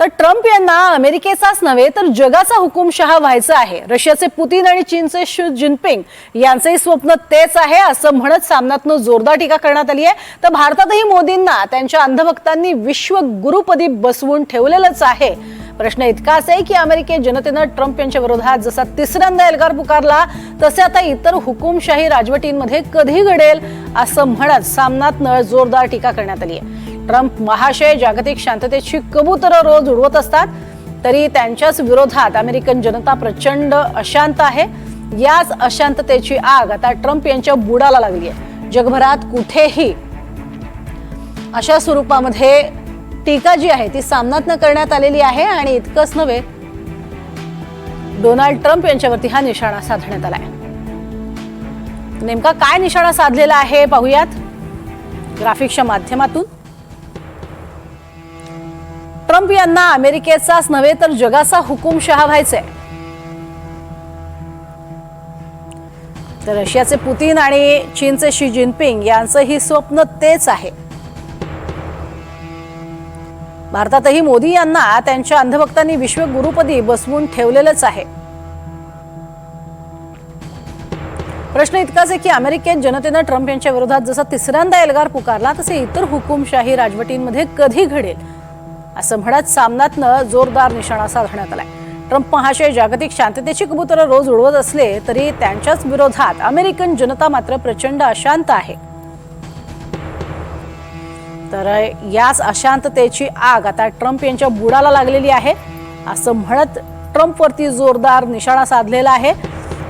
तर ट्रम्प यांना अमेरिकेचाच नव्हे तर जगाचा हुकुमशहा व्हायचा आहे. रशियाचे पुतीन आणि चीनचे शी जिनपिंग यांचंही स्वप्न तेच आहे असं म्हणत सामन्यातनं जोरदार टीका करण्यात आली आहे. तर भारतातही मोदींना त्यांच्या अंधभक्तांनी विश्व गुरुपदी बसवून ठेवलेलंच आहे. प्रश्न इतकाच आहे की अमेरिकेत जनतेनं ट्रम्प यांच्या विरोधात जसा तिसऱ्यांदा एल्गार पुकारला तसे आता इतर हुकुमशाही राजवटींमध्ये कधी घडेल असं म्हणत सामन्यातनं जोरदार टीका करण्यात आली आहे. ट्रम्प महाशय जागतिक शांततेची कबुतरं रोज उडवत असतात तरी त्यांच्याच विरोधात अमेरिकन जनता प्रचंड अशांत आहे. याच अशांततेची आग आता ट्रम्प यांच्या बुडाला लागली आहे. जगभरात कुठेही अशा स्वरूपामध्ये टीका जी आहे ती सामनात न करण्यात आलेली आहे आणि इतकंच नव्हे डोनाल्ड ट्रम्प यांच्यावरती हा निशाणा साधण्यात आलाय. नेमका काय निशाणा साधलेला आहे पाहूयात. ग्राफिक्सच्या माध्यमातून ट्रम्प यांना अमेरिकेचाच नव्हे तर जगाचा हुकुमशहा व्हायचंय तर रशियाचे पुतीन आणि चीनचे शी जिनपिंग यांचं ही स्वप्न तेच आहे. भारतातही मोदी यांना त्यांच्या अंधभक्तांनी विश्वगुरुपदी बसवून ठेवलेलंच आहे. प्रश्न इतकाच आहे की अमेरिकेत जनतेनं ट्रम्प यांच्या विरोधात जसा तिसऱ्यांदा एल्गार पुकारला तसे इतर हुकुमशाही राजवटींमध्ये कधी घडेल? असं म्हणत सामन्यातनं जोरदार निशाणा साधण्यात आलाय. ट्रम्प महाशय जागतिक शांततेची कबुतरं रोज उडवत असले तरी त्यांच्याच विरोधात अमेरिकन जनता मात्र प्रचंड अशांत आहे. तर याच अशांततेची आग आता ट्रम्प यांच्या बुडाला लागलेली आहे असं म्हणत ट्रम्पवरती जोरदार निशाणा साधलेला आहे.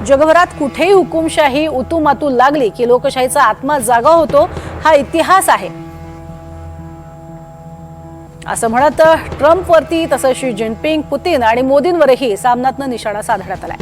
जगभरात कुठेही हुकुमशाही उतुमातू लागली की लोकशाहीचा आत्मा जागा होतो हा इतिहास आहे. असं म्हणत ट्रम्पवरती तसंच शी जिनपिंग पुतीन आणि मोदींवरही सामन्यातनं निशाणा साधण्यात आलाय.